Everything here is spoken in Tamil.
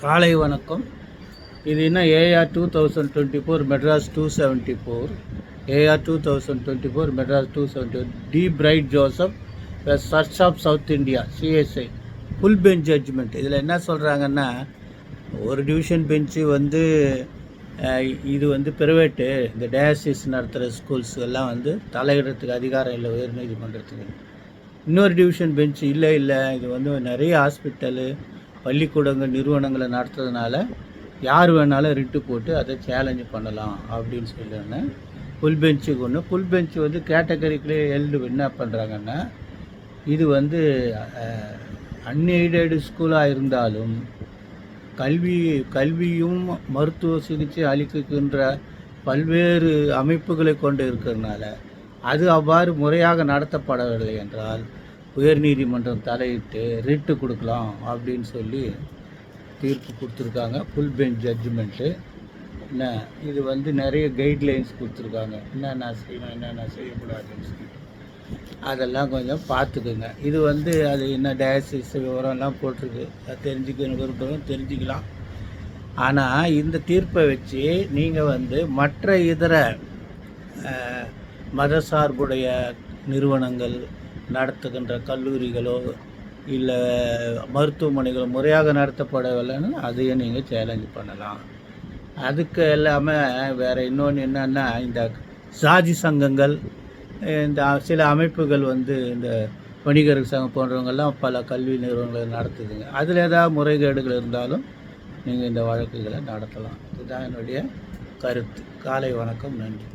காலை வணக்கம். இது என்ன AR two thousand twenty four Madras two seventy four AR two thousand twenty four Madras two seventy D Bright Joseph church of South India CSI full bench judgment இதில் என்ன சொல்கிறாங்கன்னா ஒரு டிவிஷன் பெஞ்சு வந்து இது வந்து ப்ரைவேட்டு இந்த டயாசிஸ் நடத்துகிற ஸ்கூல்ஸ் எல்லாம் வந்து தலையிடறதுக்கு அதிகாரம் இல்லை உயர்நீதிமன்றத்துக்கு இன்னொரு டிவிஷன் பெஞ்ச் இல்லை இல்லை. இது வந்து நிறைய ஹாஸ்பிட்டலு பள்ளிக்கூடங்கள் நிறுவனங்களை நடத்துறதுனால யார் வேணாலும் ரிட்டு போட்டு அதை சேலஞ்சு பண்ணலாம் அப்படின்னு சொல்லியிருந்தேன் புல் பெஞ்சுக்கு ஒன்று புல் பெஞ்சு வந்து கேட்டகரிக்குள்ளே எழுது என்ன பண்ணுறாங்கன்னா இது வந்து அன்எய்டடு ஸ்கூலாக இருந்தாலும் கல்வி கல்வியும் மருத்துவ சிகிச்சை அளிக்கின்ற பல்வேறு அமைப்புகளை கொண்டு இருக்கிறதுனால அது அவ்வாறு முறையாக நடத்தப்படவில்லை என்றால் உயர்நீதிமன்றம் தலையிட்டு ரிட்டு கொடுக்கலாம் அப்படின்னு சொல்லி தீர்ப்பு கொடுத்துருக்காங்க. ஃபுல் பெஞ்ச் ஜட்ஜ்மெண்ட்டு என்ன? இது வந்து நிறைய கைட்லைன்ஸ் கொடுத்துருக்காங்க. என்னென்ன செய்யணும் என்னென்ன செய்யக்கூடாதுன்னு சொல்லி. அதெல்லாம் கொஞ்சம் பார்த்துக்குங்க. இது வந்து அது என்ன டயாசிஸ் விவரம்லாம் போட்டிருக்கு. அது தெரிஞ்சுக்க தெரிஞ்சுக்கலாம். ஆனால் இந்த தீர்ப்பை வச்சு நீங்கள் வந்து மற்ற இதர மதசார்புடைய மத சார்புடைய நிறுவனங்கள் நடத்துகின்ற கல்லூரிகளோ இல்லை மருத்துவமனைகளோ முறையாக நடத்தப்படவில்லைன்னு அதையும் நீங்கள் சேலஞ்ச் பண்ணலாம். அதுக்கு எல்லாமே வேறு இன்னொன்று என்னென்னா இந்த சாதி சங்கங்கள் இந்த சில அமைப்புகள் வந்து இந்த வணிகர்கள் சங்கம் போன்றவங்கெல்லாம் பல கல்வி நிறுவனங்களை நடத்துதுங்க. அதில் ஏதாவது முறைகேடுகள் இருந்தாலும் நீங்கள் இந்த வழக்குகளை நடத்தலாம். இதுதான் என்னுடைய கருத்து. காலை வணக்கம். நன்றி.